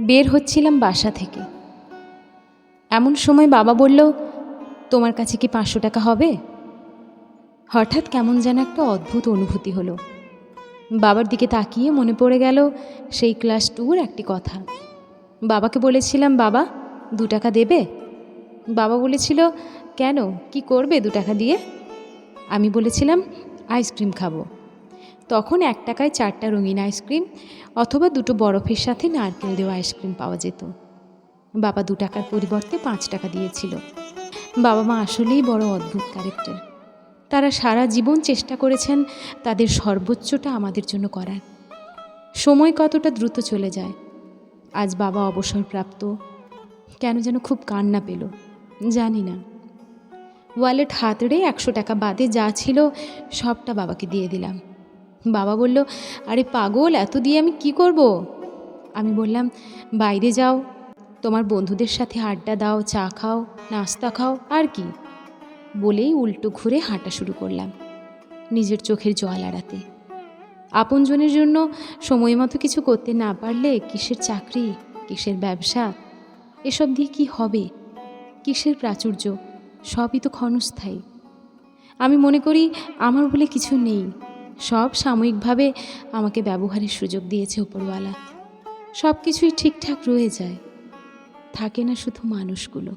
বের হচ্ছিলাম বাসা থেকে। এমন সময় বাবা বলল, তোমার কাছে কি পাঁচশো টাকা হবে? হঠাৎ কেমন যেন একটা অদ্ভুত অনুভূতি হলো। বাবার দিকে তাকিয়ে মনে পড়ে গেল সেই ক্লাস টুর একটি কথা। বাবাকে বলেছিলাম, বাবা, দু টাকা দেবে? বাবা বলেছিল, কেন? কি করবে দু টাকা দিয়ে? আমি বলেছিলাম, আইসক্রিম খাব। তখন এক টাকায় চারটা রঙিন আইসক্রিম অথবা দুটো বরফের সাথে নারকেল দেওয়া আইসক্রিম পাওয়া যেত। বাবা দু টাকার পরিবর্তে পাঁচ টাকা দিয়েছিল। বাবা মা আসলেই বড় অদ্ভুত ক্যারেক্টার তারা সারা জীবন চেষ্টা করেছেন তাদের সর্বোচ্চটা আমাদের জন্য করার। সময় কতটা দ্রুত চলে যায়। আজ বাবা অবসরপ্রাপ্ত। কেন যেন খুব কান্না পেল। জানি না। ওয়ালেট হাতড়ে একশো টাকা বাদে যা ছিল সবটা বাবাকে দিয়ে দিলাম। বাবা বলল, আরে পাগল, এত দিয়ে আমি কি করব? আমি বললাম, বাইরে যাও, তোমার বন্ধুদের সাথে আড্ডা দাও, চা খাও, নাস্তা খাও, আর কি? বলেই উল্টো ঘুরে হাঁটা শুরু করলাম, নিজের চোখের জল এড়াতে। আপনজনের জন্য সময় মতো কিছু করতে না পারলে কিসের চাকরি, কিসের ব্যবসা, এসব দিয়ে কি হবে? কিসের প্রাচুর্য? সবই তো ক্ষণস্থায়ী। আমি মনে করি, আমার বলে কিছু নেই। সব সাময়িকভাবে আমাকে ব্যবহারের সুযোগ দিয়েছে উপরওয়ালা। সব কিছুই ঠিকঠাক রয়ে যায়। থাকে না শুধু মানুষগুলো।